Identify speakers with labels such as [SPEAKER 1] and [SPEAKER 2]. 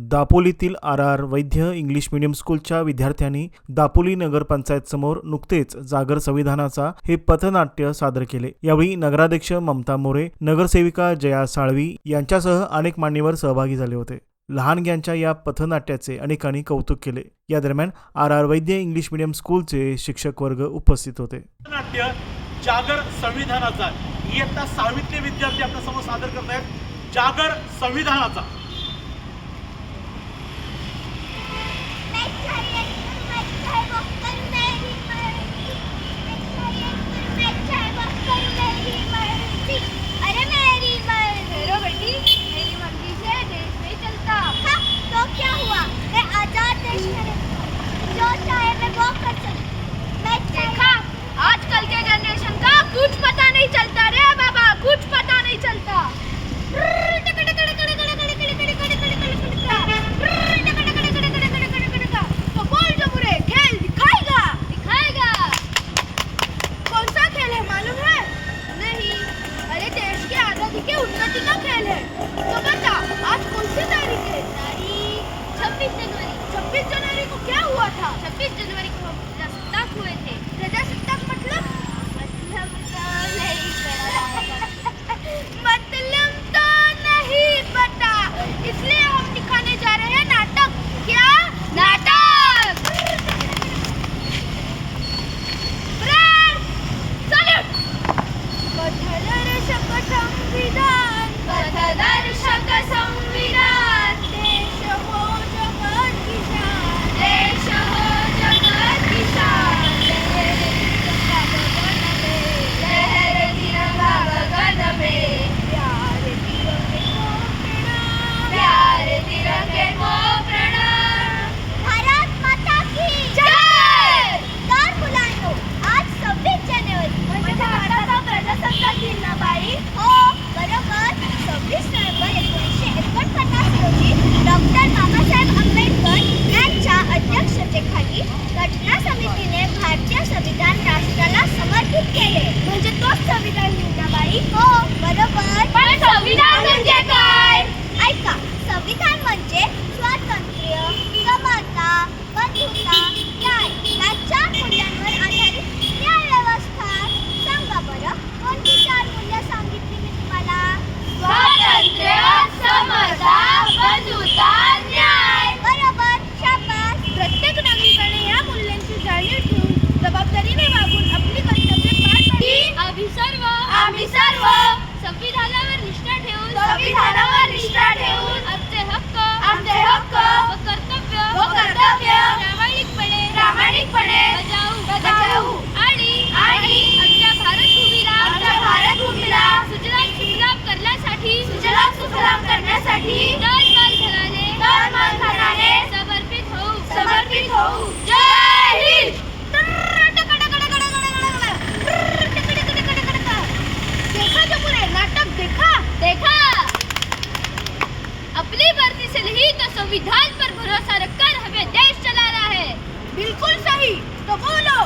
[SPEAKER 1] दापोलीतील R R Vaidya English medium स्कूलच्या विद्यार्थ्यांनी दापोली नगरपंचायत समोर नुकतेच जागर संविधानाचा हे पथनाट्य सादर केले. यावेळी नगराध्यक्ष ममता मोरे नगरसेविका जया साळवी यांच्यासह अनेक मान्यवर सहभागी झाले होते. लहानग्यांच्या या पथनाट्याचे अनेकांनी कौतुक केले. या दरम्यान R R Vaidya English medium स्कूलचे शिक्षक वर्ग उपस्थित होते.
[SPEAKER 2] नाट्य जागर संविधानाचा. इयत्ता सहावीतले विद्यार्थी आपल्यासमोर सादर करत आहेत जागर संविधानाचा.
[SPEAKER 3] कुछ पता नहीं चलता रे बाबा कुछ पता नहीं चलता कौन सा खेल है नहीं खेल है तो बता आज कौन सी तारीख है तारीख छब्बीस जनवरी छब्बीस जनवरी को क्या संविधान पथदर्शक संविधान. अपनी मर्ज़ी से नहीं तो संविधान पर भरोसा रखकर हमें देश चला रहा है। बिल्कुल सही। तो बोलो।